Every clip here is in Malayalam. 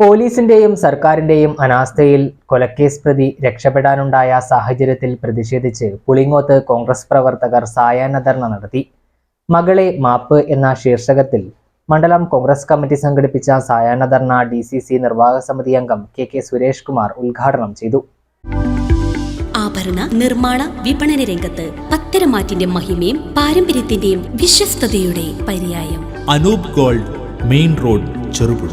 പോലീസിന്റെയും സർക്കാരിന്റെയും അനാസ്ഥയിൽ കൊലക്കേസ് പ്രതി രക്ഷപ്പെടാനുണ്ടായ സാഹചര്യത്തിൽ പ്രതിഷേധിച്ച് പുളിങ്ങോത്ത് കോൺഗ്രസ് പ്രവർത്തകർ സായാഹ്ന ധർണ നടത്തി. മകളെ മാപ്പ് എന്ന ശീർഷകത്തിൽ മണ്ഡലം കോൺഗ്രസ് കമ്മിറ്റി സംഘടിപ്പിച്ച സായാഹ്ന ധർണ ഡി സി സി നിർവാഹക സമിതി അംഗം കെ കെ സുരേഷ് കുമാർ ഉദ്ഘാടനം ചെയ്തു. ആഭരണ നിർമ്മാണ വിപണന രംഗത്ത് പത്തരമാറ്റിന്റെ മഹിമയും പാരമ്പര്യത്തിന്റെയും വിശ്വസ്തയുടെ പര്യായം. Anoop gold main road Cherupuzha.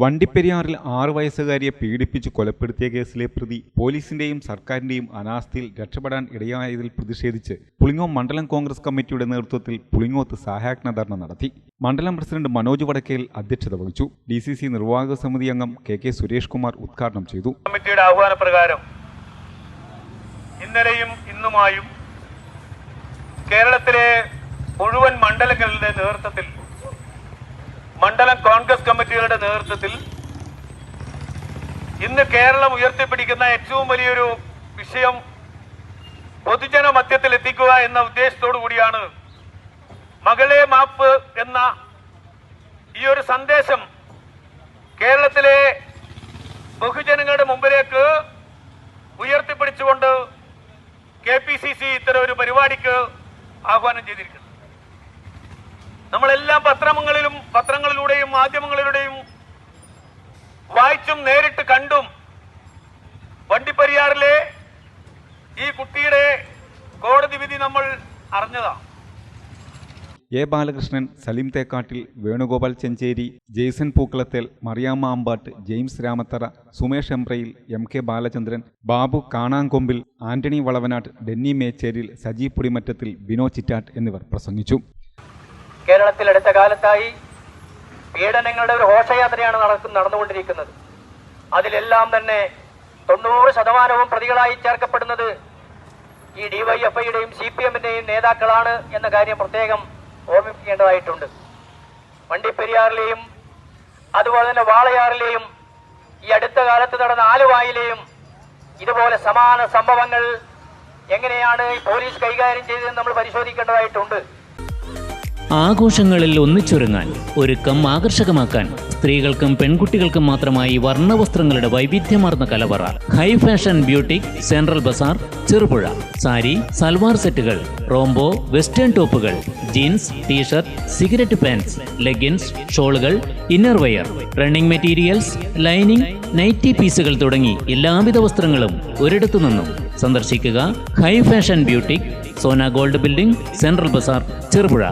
വണ്ടിപ്പെരിയാറിൽ ആറു വയസ്സുകാരിയെ പീഡിപ്പിച്ച് കൊലപ്പെടുത്തിയ കേസിലെ പ്രതി പോലീസിന്റെയും സർക്കാരിന്റെയും അനാസ്ഥയിൽ രക്ഷപ്പെടാൻ ഇടയായതിൽ പ്രതിഷേധിച്ച് പുളിങ്ങോം മണ്ഡലം കോൺഗ്രസ് കമ്മിറ്റിയുടെ നേതൃത്വത്തിൽ പുളിങ്ങോത്ത് സഹായജ്ഞ ധർണ നടത്തി. മണ്ഡലം പ്രസിഡന്റ് മനോജ് വടക്കേൽ അധ്യക്ഷത വഹിച്ചു. ഡി സി സി നിർവാഹക സമിതി അംഗം കെ കെ സുരേഷ് കുമാർ ഉദ്ഘാടനം ചെയ്തു. കമ്മിറ്റിയുടെ ആഹ്വാനപ്രകാരം ഇന്നലെയും ഇന്നുമായും കേരളത്തിലെ മുഴുവൻ മണ്ഡലങ്ങളുടെ നേതൃത്വത്തിൽ മണ്ഡലം കോൺഗ്രസ് കമ്മിറ്റികളുടെ നേതൃത്വത്തിൽ ഇന്ന് കേരളം ഉയർത്തിപ്പിടിക്കുന്ന ഏറ്റവും വലിയൊരു വിഷയം പൊതുജന മധ്യത്തിൽ എത്തിക്കുക എന്ന ഉദ്ദേശത്തോടു കൂടിയാണ് മകളെ മാപ്പ് എന്ന ഈ ഒരു സന്ദേശം കേരളത്തിലെ ബഹുജനങ്ങളുടെ മുമ്പിലേക്ക് ഉയർത്തിപ്പിടിച്ചുകൊണ്ട് കെ പി സി സി ഇത്തരം ഒരു പരിപാടിക്ക് ആഹ്വാനം ചെയ്തിരിക്കുന്നു. നമ്മളെല്ലാം പത്രങ്ങളിലും മാധ്യമങ്ങളിലൂടെയും വായിച്ചും നേരിട്ട് കണ്ടും വണ്ടിപ്പെരിയാറിലെ ഈ കുട്ടിയുടെ കോടതി വിധി നമ്മൾ അറിഞ്ഞതാണ് A Balakrishnan Saleem Thekkattil Venugopal Chencheri Jaison Pookkalathel Mariyamma Ambattu James Ramathara Sumesh Emprayil M K Balachandran Babu Kanankombil Antony Valavanattu Denny Mecheril Saji Pudimattathil Bino Chittattu എന്നിവർ പ്രസംഗിച്ചു. കേരളത്തിൽ അടുത്ത കാലത്തായി പീഡനങ്ങളുടെ ഒരു ഘോഷയാത്രയാണ് നടക്കുന്ന നടന്നുകൊണ്ടിരിക്കുന്നത്. അതിലെല്ലാം തന്നെ തൊണ്ണൂറ് ശതമാനവും പ്രതികളായി ചേർക്കപ്പെടുന്നത് ഈ ഡിവൈഎഫ്ഐയുടെയും സി പി എമ്മിന്റെയും നേതാക്കളാണ് എന്ന കാര്യം പ്രത്യേകം ഓർമ്മിപ്പിക്കേണ്ടതായിട്ടുണ്ട്. വണ്ടിപ്പെരിയാറിലെയും അതുപോലെ തന്നെ വാളയാറിലെയും ഈ അടുത്ത കാലത്ത് നടന്ന ആലുവായിലെയും ഇതുപോലെ സമാന സംഭവങ്ങൾ എങ്ങനെയാണ് പോലീസ് കൈകാര്യം ചെയ്തതെന്ന് നമ്മൾ പരിശോധിക്കേണ്ടതായിട്ടുണ്ട്. ആഘോഷങ്ങളിൽ ഒന്നിച്ചൊരുങ്ങാൻ ഒരുക്കം ആകർഷകമാക്കാൻ സ്ത്രീകൾക്കും പെൺകുട്ടികൾക്കും മാത്രമായി വർണവസ്ത്രങ്ങളുടെ വൈവിധ്യമാർന്ന കലവറ. High fashion beauty central bazaar Cherupuzha. Sari salwar സെറ്റുകൾ റോംബോ western ടോപ്പുകൾ jeans T shirt cigarette pants leggings ഷോളുകൾ innerwear running materials lining nighty പീസുകൾ തുടങ്ങി എല്ലാവിധ വസ്ത്രങ്ങളും ഒരിടത്തു നിന്നും സന്ദർശിക്കുക. High fashion beauty Sona gold building central bazaar Cherupuzha.